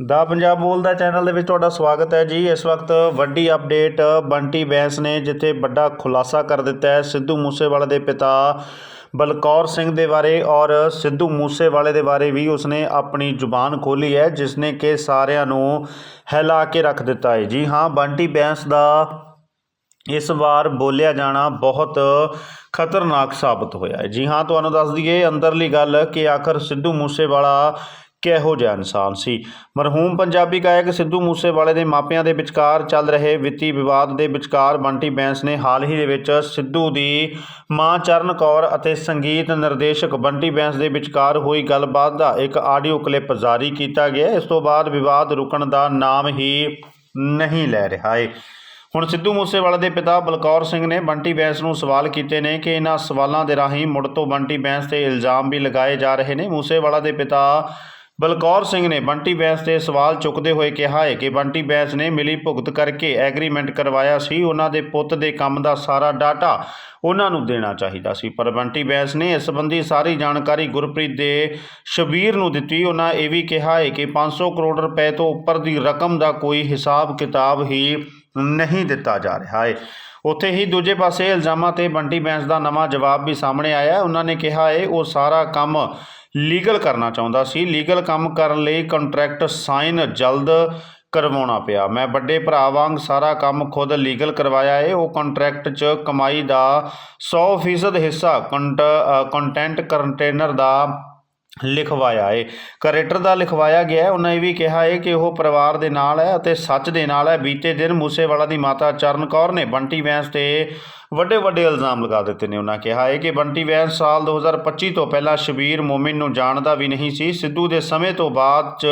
ਦਾ ਪੰਜਾਬ ਬੋਲਦਾ ਚੈਨਲ ਦੇ ਵਿੱਚ ਤੁਹਾਡਾ ਸਵਾਗਤ ਹੈ ਜੀ। ਇਸ ਵਕਤ ਵੱਡੀ ਅਪਡੇਟ ਬੰਟੀ ਬੈਂਸ ਨੇ ਜਿੱਥੇ ਵੱਡਾ ਖੁਲਾਸਾ ਕਰ ਦਿੱਤਾ ਹੈ ਸਿੱਧੂ ਮੂਸੇਵਾਲੇ ਦੇ ਪਿਤਾ ਬਲਕੌਰ ਸਿੰਘ ਦੇ ਬਾਰੇ ਔਰ ਸਿੱਧੂ ਮੂਸੇਵਾਲੇ ਦੇ ਬਾਰੇ ਵੀ ਉਸਨੇ ਆਪਣੀ ਜ਼ੁਬਾਨ ਖੋਲੀ ਹੈ ਜਿਸ ਨੇ ਕਿ ਸਾਰਿਆਂ ਨੂੰ ਹਿਲਾ ਕੇ ਰੱਖ ਦਿੱਤਾ ਹੈ। ਜੀ ਹਾਂ, ਬੰਟੀ ਬੈਂਸ ਦਾ ਇਸ ਵਾਰ ਬੋਲਿਆ ਜਾਣਾ ਬਹੁਤ ਖਤਰਨਾਕ ਸਾਬਤ ਹੋਇਆ ਹੈ। ਜੀ ਹਾਂ, ਤੁਹਾਨੂੰ ਦੱਸ ਦਈਏ ਅੰਦਰਲੀ ਗੱਲ ਕਿ ਆਖਰ ਸਿੱਧੂ ਮੂਸੇਵਾਲਾ ਕਿਹੋ ਜਿਹਾ ਇਨਸਾਨ ਸੀ। ਮਰਹੂਮ ਪੰਜਾਬੀ ਗਾਇਕ ਸਿੱਧੂ ਮੂਸੇਵਾਲੇ ਦੇ ਮਾਪਿਆਂ ਦੇ ਵਿਚਕਾਰ ਚੱਲ ਰਹੇ ਵਿੱਤੀ ਵਿਵਾਦ ਦੇ ਵਿਚਕਾਰ ਬੰਟੀ ਬੈਂਸ ਨੇ ਹਾਲ ਹੀ ਦੇ ਵਿੱਚ ਸਿੱਧੂ ਦੀ ਮਾਂ ਚਰਨ ਕੌਰ ਅਤੇ ਸੰਗੀਤ ਨਿਰਦੇਸ਼ਕ ਬੰਟੀ ਬੈਂਸ ਦੇ ਵਿਚਕਾਰ ਹੋਈ ਗੱਲਬਾਤ ਦਾ ਇੱਕ ਆਡੀਓ ਕਲਿੱਪ ਜਾਰੀ ਕੀਤਾ ਗਿਆ। ਇਸ ਤੋਂ ਬਾਅਦ ਵਿਵਾਦ ਰੁਕਣ ਦਾ ਨਾਮ ਹੀ ਨਹੀਂ ਲੈ ਰਿਹਾ ਹੈ ਹੁਣ ਸਿੱਧੂ ਮੂਸੇਵਾਲੇ ਦੇ ਪਿਤਾ ਬਲਕੌਰ ਸਿੰਘ ਨੇ ਬੰਟੀ ਬੈਂਸ ਨੂੰ ਸਵਾਲ ਕੀਤੇ ਨੇ ਕਿ ਇਹਨਾਂ ਸਵਾਲਾਂ ਦੇ ਰਾਹੀਂ ਮੁੜ ਤੋਂ ਬੰਟੀ ਬੈਂਸ ਤੇ ਇਲਜ਼ਾਮ ਵੀ ਲਗਾਏ ਜਾ ਰਹੇ ਨੇ। ਮੂਸੇਵਾਲਾ ਦੇ ਪਿਤਾ ਬਲਕੌਰ ਸਿੰਘ ਨੇ ਬੰਟੀ ਬੈਂਸ ਤੇ ਸਵਾਲ ਚੁੱਕਦੇ ਹੋਏ ਕਿਹਾ ਹੈ ਕਿ ਬੰਟੀ ਬੈਂਸ ਨੇ ਮਿਲੀ ਭੁਗਤ ਕਰਕੇ ਐਗਰੀਮੈਂਟ ਕਰਵਾਇਆ ਸੀ। ਉਹਨਾਂ ਦੇ ਪੁੱਤ ਦੇ ਕੰਮ ਦਾ ਸਾਰਾ ਡਾਟਾ ਉਹਨਾਂ ਨੂੰ ਦੇਣਾ ਚਾਹੀਦਾ ਸੀ। ਪਰ ਬੰਟੀ ਬੈਂਸ ਨੇ ਇਸ ਸੰਬੰਧੀ ਸਾਰੀ ਜਾਣਕਾਰੀ ਗੁਰਪ੍ਰੀਤ ਦੇ ਸ਼ਬੀਰ ਨੂੰ ਦਿੱਤੀ। ਉਹਨਾਂ ਇਹ ਵੀ ਕਿਹਾ ਹੈ ਕਿ 500 ਕਰੋੜ ਰੁਪਏ ਤੋਂ ਉੱਪਰ ਦੀ ਰਕਮ ਦਾ ਕੋਈ ਹਿਸਾਬ ਕਿਤਾਬ ਹੀ ਨਹੀਂ ਦਿੱਤਾ ਜਾ ਰਿਹਾ ਹੈ। ਉੱਥੇ ਹੀ ਦੂਜੇ ਪਾਸੇ ਇਲਜ਼ਾਮਾਂ ਤੇ ਬੰਟੀ ਬੈਂਸ ਦਾ ਨਵਾਂ ਜਵਾਬ ਵੀ ਸਾਹਮਣੇ ਆਇਆ ਉਹਨਾਂ ਨੇ ਕਿਹਾ ਹੈ ਉਹ ਸਾਰਾ ਕੰਮ ਲੀਗਲ ਕਰਨਾ ਚਾਹੁੰਦਾ ਸੀ। ਲੀਗਲ ਕੰਮ ਕਰਨ ਲਈ ਕੰਟਰੈਕਟ ਸਾਈਨ ਜਲਦ ਕਰਵਾਉਣਾ ਪਿਆ। ਮੈਂ ਵੱਡੇ ਭਰਾ ਵਾਂਗ ਸਾਰਾ ਕੰਮ ਖੁਦ ਲੀਗਲ ਕਰਵਾਇਆ ਏ। ਉਹ ਕੰਟਰੈਕਟ 'ਚ ਕਮਾਈ ਦਾ 100% ਹਿੱਸਾ ਕੰਟੈਂਟ ਕੰਟੇਨਰ ਦਾ ਲਿਖਵਾਇਆ ਏ। ਕਰੈਕਟਰ ਦਾ ਲਿਖਵਾਇਆ ਗਿਆ ਉਹਨਾਂ ਇਹ ਵੀ ਕਿਹਾ ਹੈ ਕਿ ਉਹ ਪਰਿਵਾਰ ਦੇ ਨਾਲ ਹੈ ਅਤੇ ਸੱਚ ਦੇ ਨਾਲ ਹੈ। ਬੀਤੇ ਦਿਨ ਮੂਸੇਵਾਲਾ ਦੀ ਮਾਤਾ ਚਰਨ ਕੌਰ ਨੇ ਬੰਟੀ ਵੈਂਸ ਤੇ ਵੱਡੇ ਵੱਡੇ ਇਲਜ਼ਾਮ ਲਗਾ ਦਿੱਤੇ ਨੇ ਉਹਨਾਂ ਕਿਹਾ ਹੈ ਕਿ ਬੰਟੀ ਵੈਂਸ ਸਾਲ 2025 ਤੋਂ ਪਹਿਲਾਂ ਸ਼ਬੀਰ ਮੋਮਿਨ ਨੂੰ ਜਾਣਦਾ ਵੀ ਨਹੀਂ ਸੀ, ਸਿੱਧੂ ਦੇ ਸਮੇਂ ਤੋਂ ਬਾਅਦ ਚ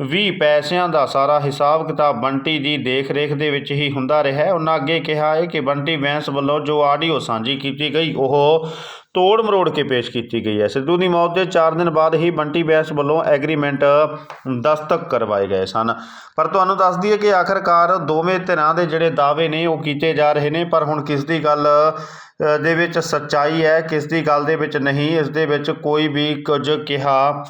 ਵੀ ਪੈਸਿਆਂ ਦਾ ਸਾਰਾ ਹਿਸਾਬ ਕਿਤਾਬ ਬੰਟੀ ਦੀ ਦੇਖ-ਰੇਖ ਦੇ ਵਿੱਚ ਹੀ ਹੁੰਦਾ ਰਿਹਾ। ਹੈ ਉਹਨਾਂ ਅੱਗੇ ਕਿਹਾ ਹੈ ਕਿ ਬੰਟੀ ਵੈਂਸ ਵੱਲੋਂ ਜੋ ਆਡੀਓ ਸਾਂਝੀ ਕੀਤੀ ਗਈ, ਉਹ ਤੋੜ ਮਰੋੜ ਕੇ ਪੇਸ਼ ਕੀਤੀ ਗਈ ਹੈ। ਸਿੱਧੂ ਦੀ ਮੌਤ ਦੇ 4 ਦਿਨ ਬਾਅਦ ਹੀ ਬੰਟੀ ਬੈਂਸ ਵੱਲੋਂ ਐਗਰੀਮੈਂਟ ਦਸਤਕ ਕਰਵਾਏ ਗਏ ਸਨ। ਪਰ ਤੁਹਾਨੂੰ ਦੱਸ ਦਈਏ ਕਿ ਆਖਰਕਾਰ ਦੋਵੇਂ ਧਿਰਾਂ ਦੇ ਜਿਹੜੇ ਦਾਅਵੇ ਨੇ, ਉਹ ਕੀਤੇ ਜਾ ਰਹੇ ਨੇ, ਪਰ ਹੁਣ ਕਿਸ ਦੀ ਗੱਲ ਦੇ ਵਿੱਚ ਸੱਚਾਈ ਹੈ, ਕਿਸ ਦੀ ਗੱਲ ਦੇ ਵਿੱਚ ਨਹੀਂ, ਇਸ ਦੇ ਵਿੱਚ ਕੋਈ ਵੀ ਕੁਝ ਕਿਹਾ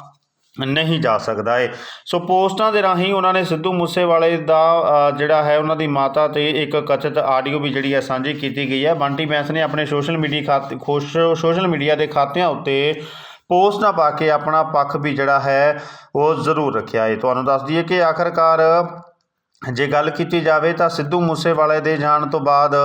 ਨਹੀਂ ਜਾ ਸਕਦਾ ਏ। ਸੋ ਪੋਸਟਾਂ ਦੇ ਰਾਹੀਂ ਉਹਨਾਂ ਨੇ ਸਿੱਧੂ ਮੂਸੇਵਾਲੇ ਦਾ ਜਿਹੜਾ ਹੈ, ਉਹਨਾਂ ਦੀ ਮਾਤਾ ਤੇ ਇੱਕ ਕਥਿਤ ਆਡੀਓ ਵੀ ਜਿਹੜੀ ਹੈ, ਸਾਂਝੀ ਕੀਤੀ ਗਈ ਹੈ। ਬੰਟੀ ਬੈਂਸ ਨੇ ਆਪਣੇ ਸੋਸ਼ਲ ਮੀਡੀਆ ਖਾਤੇ ਸੋਸ਼ਲ ਮੀਡੀਆ ਦੇ ਖਾਤਿਆਂ ਉੱਤੇ ਪੋਸਟਾਂ ਪਾ ਕੇ ਆਪਣਾ ਪੱਖ ਵੀ ਜਿਹੜਾ ਹੈ, ਉਹ ਜ਼ਰੂਰ ਰੱਖਿਆ ਏ। ਤੁਹਾਨੂੰ ਦੱਸ ਦਈਏ ਕਿ ਆਖਰਕਾਰ ਜੇ ਗੱਲ ਕੀਤੀ ਜਾਵੇ ਤਾਂ ਸਿੱਧੂ ਮੂਸੇਵਾਲੇ ਦੇ ਜਾਣ ਤੋਂ ਬਾਅਦ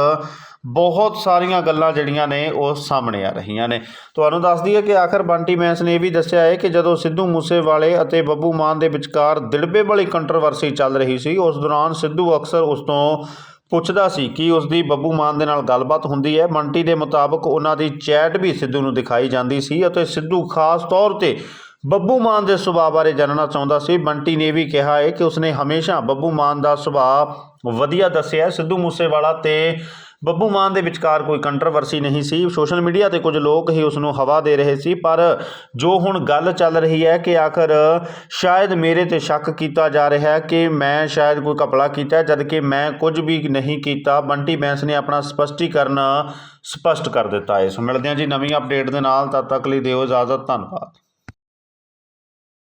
ਬਹੁਤ ਸਾਰੀਆਂ ਗੱਲਾਂ ਜਿਹੜੀਆਂ ਨੇ ਉਹ ਸਾਹਮਣੇ ਆ ਰਹੀਆਂ ਨੇ। ਤੁਹਾਨੂੰ ਦੱਸ ਦਈਏ ਕਿ ਆਖਰ ਬੰਟੀ ਮੈਂਸ ਨੇ ਇਹ ਵੀ ਦੱਸਿਆ ਹੈ ਕਿ ਜਦੋਂ ਸਿੱਧੂ ਮੂਸੇਵਾਲੇ ਅਤੇ ਬੱਬੂ ਮਾਨ ਦੇ ਵਿਚਕਾਰ ਦਿੜਬੇ ਵਾਲੀ ਕੰਟਰੋਵਰਸੀ ਚੱਲ ਰਹੀ ਸੀ, ਉਸ ਦੌਰਾਨ ਸਿੱਧੂ ਅਕਸਰ ਉਸ ਤੋਂ ਪੁੱਛਦਾ ਸੀ ਕਿ ਉਸ ਦੀ ਬੱਬੂ ਮਾਨ ਦੇ ਨਾਲ ਗੱਲਬਾਤ ਹੁੰਦੀ ਹੈ। ਬੰਟੀ ਦੇ ਮੁਤਾਬਕ ਉਹਨਾਂ ਦੀ ਚੈਟ ਵੀ ਸਿੱਧੂ ਨੂੰ ਦਿਖਾਈ ਜਾਂਦੀ ਸੀ ਅਤੇ ਸਿੱਧੂ ਖਾਸ ਤੌਰ ਤੇ ਬੱਬੂ ਮਾਨ ਦੇ ਸੁਭਾਅ ਬਾਰੇ ਜਾਣਨਾ ਚਾਹੁੰਦਾ ਸੀ। ਬੰਟੀ ਨੇ ਵੀ ਕਿਹਾ ਹੈ ਕਿ ਉਸਨੇ ਹਮੇਸ਼ਾ ਬੱਬੂ ਮਾਨ ਦਾ ਸੁਭਾਅ ਵਧੀਆ ਦੱਸਿਆ ਸਿੱਧੂ ਮੂਸੇਵਾਲਾ ਤੇ ਬੱਬੂ ਮਾਨ ਦੇ ਵਿਚਕਾਰ ਕੋਈ ਕੰਟਰੋਵਰਸੀ ਨਹੀਂ ਸੀ। ਸੋਸ਼ਲ ਮੀਡੀਆ ਤੇ ਕੁਝ ਲੋਕ ਹੀ ਉਸ ਨੂੰ ਹਵਾ ਦੇ ਰਹੇ ਸੀ ਪਰ ਜੋ ਹੁਣ ਗੱਲ ਚੱਲ ਰਹੀ ਹੈ ਕਿ ਆਖਰ ਸ਼ਾਇਦ ਮੇਰੇ ਤੇ ਸ਼ੱਕ ਕੀਤਾ ਜਾ ਰਿਹਾ ਹੈ ਕਿ ਮੈਂ ਸ਼ਾਇਦ ਕੋਈ ਕਪੜਾ ਕੀਤਾ ਹੈ, ਜਦ ਕਿ ਮੈਂ ਕੁਝ ਵੀ ਨਹੀਂ ਕੀਤਾ। ਬੰਟੀ ਬੈਂਸ ਨੇ ਆਪਣਾ ਸਪਸ਼ਟੀਕਰਨ ਸਪਸ਼ਟ ਕਰ ਦਿੱਤਾ ਹੈ। ਸੋ ਮਿਲਦੇ ਹਾਂ ਜੀ ਨਵੀਂ ਅਪਡੇਟ ਦੇ ਨਾਲ। ਤਦ ਤੱਕ ਲਈ ਦਿਓ ਇਜਾਜ਼ਤ। ਧੰਨਵਾਦ।